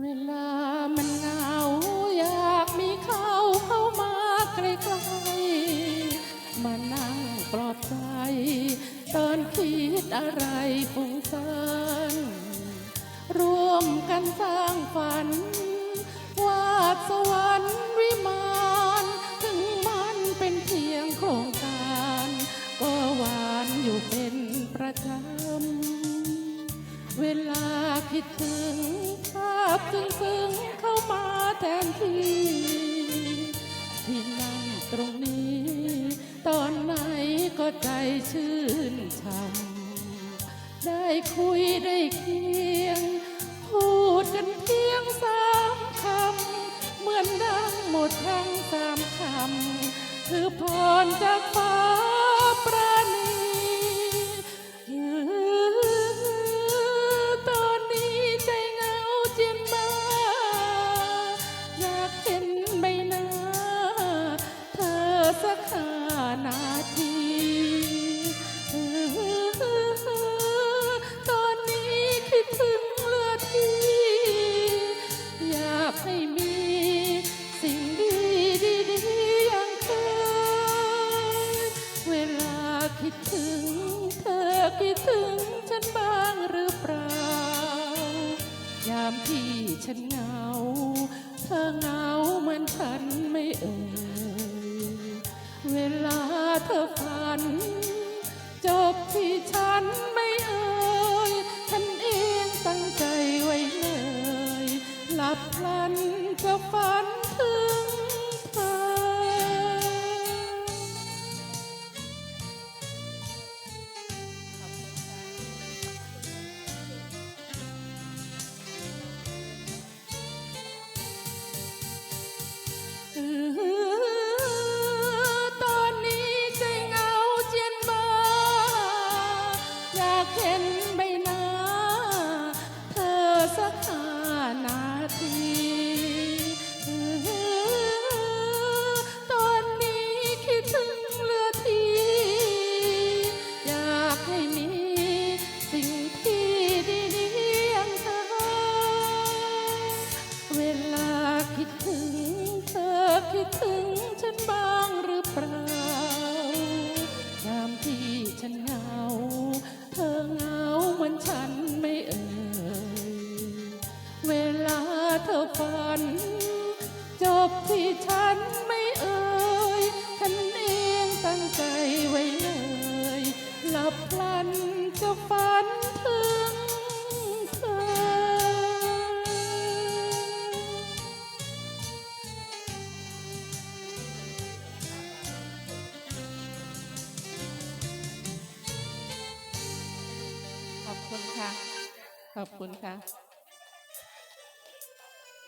เปลอบใจตอนคิดอะไรฟุ้งซ่านร่วมกันสร้างฝัน วาดสวรรค์วิมานถึงมันเป็นเพียงโครงการ ก็หวานอยู่เป็นประจำ เวลาคิดถึงภาพซึ้งซึ้งๆเข้ามาแทนที่ ใจชื่นช่ำได้คุยได้เคียง พูดกันเพียงสามคำ เหมือนดังหมดทั้งสามคำ คือพรจากฟ้าประณีตอนนี้ใจเหงาเจียนมา อยากเห็นใบหน้า เธอสักห้ามที่ฉันเหงา เธอเหงาเหมือนฉันไม่เอ่ย เวลาเธอฝัน เวลาคิดถึงเธอคิดถึงฉันบ้างหรือเปล่ายามที่ฉันเหงา เธอเหงาเหมือนฉันไม่เอ่ยเวลาเธอฝัน จบที่ฉัน คุณค่ะ ขอบคุณค่ะ